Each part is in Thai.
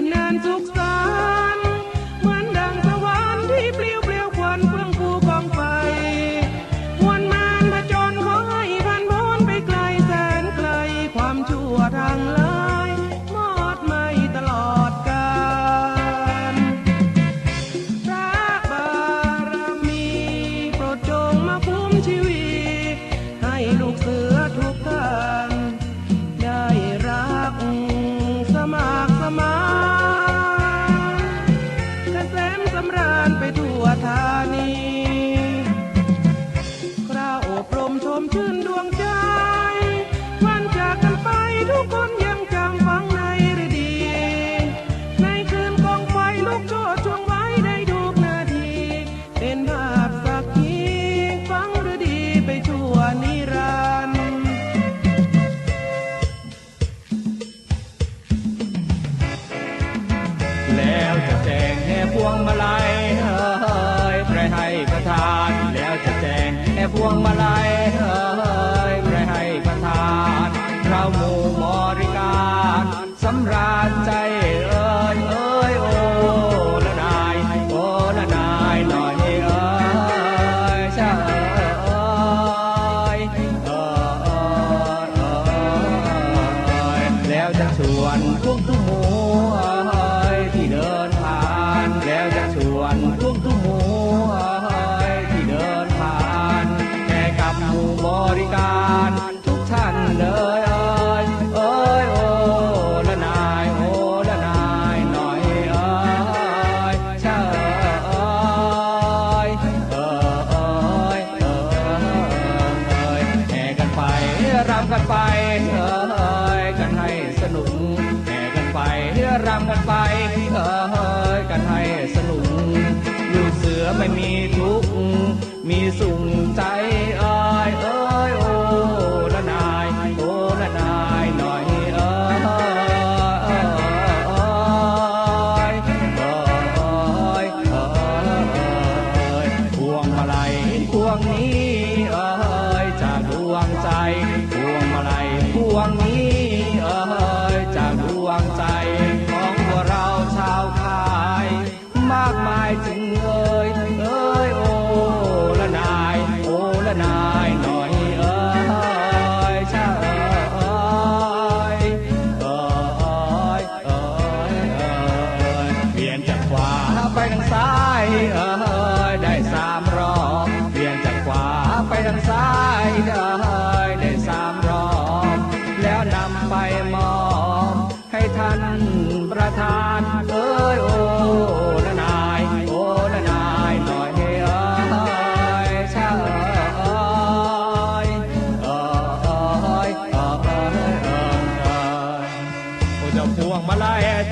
and i'm nan tuk วงมาลัยเฮ้ยใครให้ประทานแล้วจะแจงแห่พวงมาลัย ไม่มีทุกข์มีสุขใจ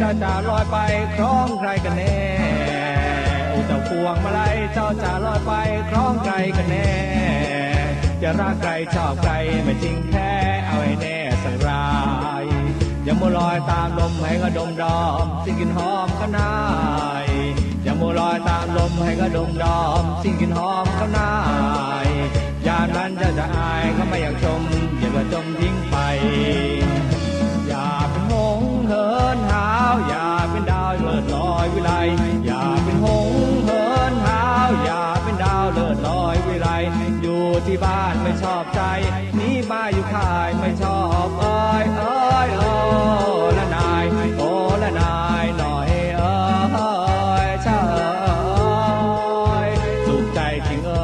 จ้าจะลอยไปคล้องใครกันแน่อ้เจ้าพวงมาลัยเจ้าจะลอยไปคล้องใครกันแน่ จะรักใครชอบใครไม่จริงแท้เอาให้แน่สักรายอย่ามัวลอยตามลมให้กระดมดอมสิ่งกินหอมข้างในอย่ามัวลอยตามลมให้กระดมดอมสิ่งกินหอมข้างในยามนั้นจะจะอายก็ไม่อยากชมอย่าก็จมทิ้งไป อย่าเป็นหงส์เหินหา จจริงเอ้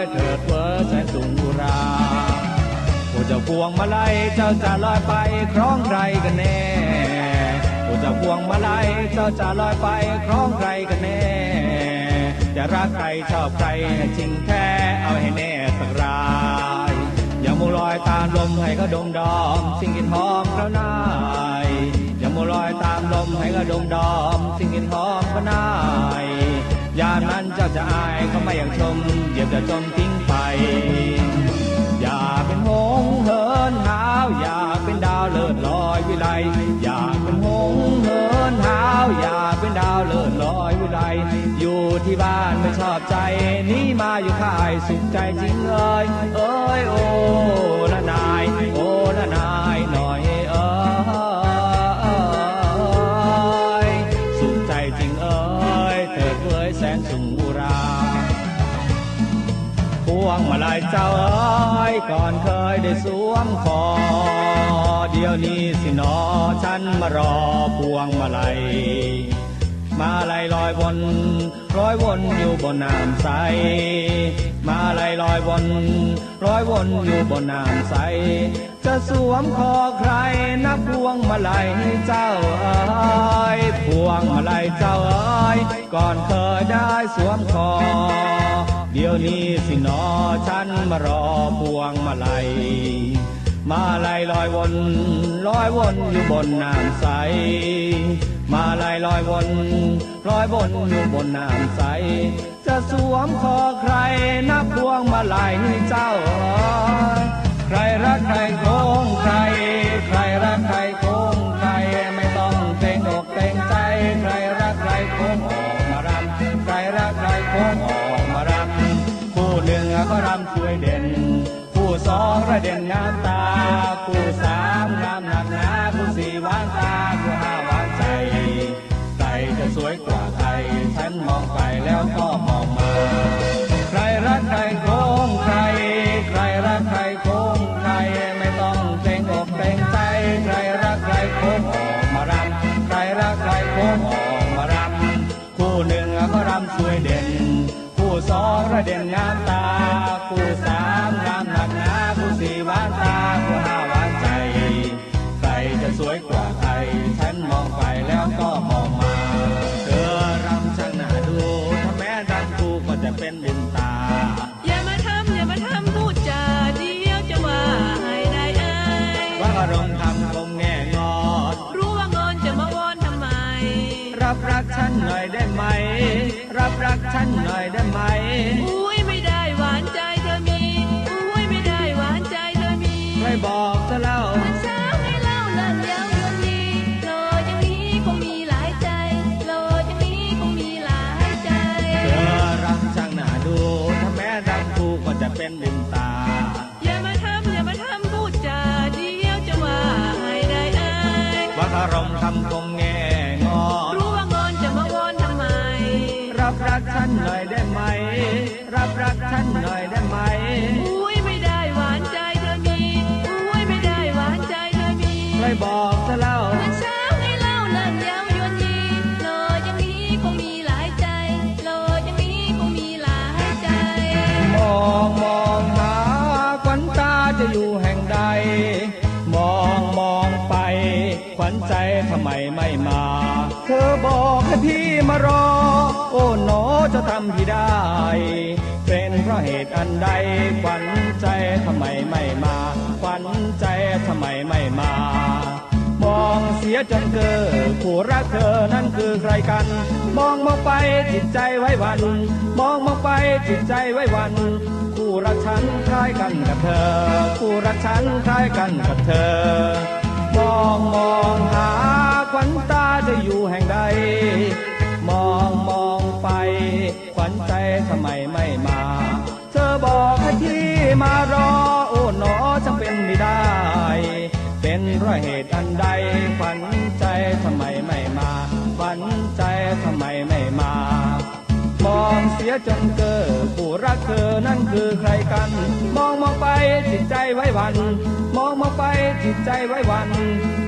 ยเถิดเว้อแสนสุงราโอ้เจ้าพวงมาลัยเจ้าจะลอยไปคล้องใครกันแน่โอ้เจ้าพวงมาลัยเจ้าจะลอยไปคล้องใครกันแน่ จะรักใครชอบใครจริงแท้เอาให้แน่สักรายอย่ามัวลอยตามลมให้เขาดมดอมสิ่งกินหอมเขานายอย่ามัวลอยตามลมให้เขาดมดอมสิ่งกินหอมเขานาย ยามนั้นเจ้าจะอายเขาไม่อยากชมเหยียบจะจมทิ้งไป อย่าเป็นหงเหินหาวอย่าเป็นดาวเลิศลอยวิไลอย่าเป็นหงเหินหาวอย่าเป็นดาวเลิศลอยวิไลอยู่ที่บ้านไม่ชอบใจหนี่มาอยู่ค่ายสุขใจจริงเอ้ยเอ้ยโอ้ละนายโอ้ละนาย วงมาลัยเจ้าเอ้ยก่อนเคยได้สวมคอ เดี๋ยวนี้สินอฉันมารอพวงมาลัยมาลัยลอยวนร้อยวนอยู่บนน้ำใส มาลัยลอยวนร้อยวนอยู่บนน้ำใส จะสวมคอใครนับพวงมาลัยเจ้าเอ้ยพวงมาลัยเจ้าเอ้ยก่อนเคยได้สวมคอ ยวนี้สิหนอฉันมารอพวงมาลัย มาลายลอยวนลอยวนอยู่บนน้ำใส มาลายลอยวนลอยวนอยู่บนน้ำใส จะสวมคอใครนับพวงมาลัยเจ้า ใครรักใครโคงใคร เด่นงามตาผู้สามงามหนักหนาผู้สี่หวานตาผู้ห้าหวานใจใครจะสวยกว่าใครฉันมองไปแล้วก็มองมา ใครรักใครโค้งใคร ใครรักใครโค้งใครไม่ต้องเกรงอกเกรงใจ ใครรักใครโค้งออกมารำใครรักใครโค้งออกมารำคู่หนึ่งก็รำสวยเด่น คู่สองระเด่นงามตา เป็นบุญตา อย่ามาทำอย่ามาทำพูดจาเดียวจะว่าให้ได้เอ้ยว่าอารมณ์ทำคงแง่งอด รู้ว่างอนจะมาวอนทำไม รับรักฉันหน่อยได้ไหม รับรักฉันหน่อยได้ไหมาร ทำไมไม่มา เธอบอกให้พี่มารอ โอ้หนอจะทำพี่ได้ เป็นเพราะเหตุอันใดขวัญใจทำไมไม่มาขวัญใจทำไมไม่มา มองเสียจนเกิดผู้รักเธอนั้นคือใครกัน มองมองไปจิตใจไว้วัน มองมองไปจิตใจไว้วันคู่รักฉันคล้ายกันกับเธอ คู่รักฉันคล้ายกันกับเธอ มองมองหาขวัญตาจะอยู่แห่งใด มองมองไปขวัญใจทำไมไม่มา เธอบอกให้พี่มารอโอ้หนอจะเป็นไม่ได้ เป็นเพราะเหตุอันใดฝันใจทำไมไม่มาฝันใจทำไมไม่มามองเสียจนเกิดผู้รักเธอนั่นคือใครกัน มองมองไปจิตใจไว้วัน ไปจิตใจไว้วัน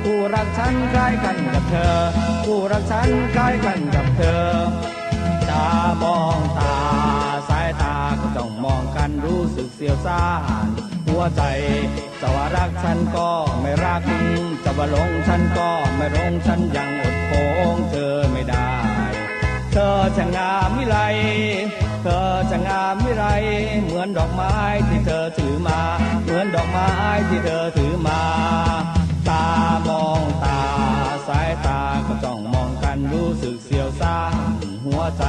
ผู้รักฉันคล้ายกันกับเธอผู้รักฉันคล้ายกันกับเธอตามองตาสายตาก็จ้องมองกันรู้สึกเสียวซ่านหัวใจจะว่ารักฉันก็ไม่รักจะว่าหลงฉันก็ไม่หลงฉันยังอดโคงเธอไม่ได้ เธอจะงามวิไล เธอจะงามวิไลเหมือนดอกไม้ที่เธอถือมา เหมือนดอกไม้ที่เธอถือมา ตามองตาสายตาก็จ้องมองกันรู้สึกเสียวซ่านหัวใจ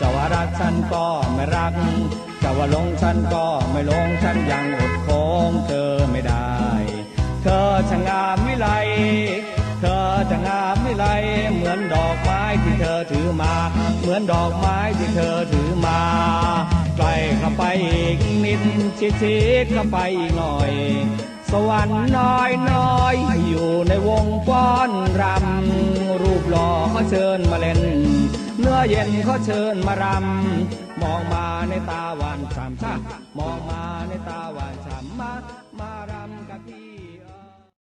จะว่ารักฉันก็ไม่รักจะว่าลงฉันก็ไม่ลงฉันยังอดโค้งเธอไม่ได้ เธอช่างงามวิไล เธอจะงามวิไลเหมือนดอกไม้ที่เธอถือมา เหมือนดอกไม้ที่เธอถือมาใกล้เข้าไปอีกนิดชิดชิดเข้าไปอีกหน่อย สวรรค์น้อยน้อยอยู่ในวงป้อนรำ รูปหล่อเขาเชิญมาเล่น เนื้อเย็นเขาเชิญมารำ มองมาในตาหวานฉ่ำมองมาในตาหวานฉ่ำมา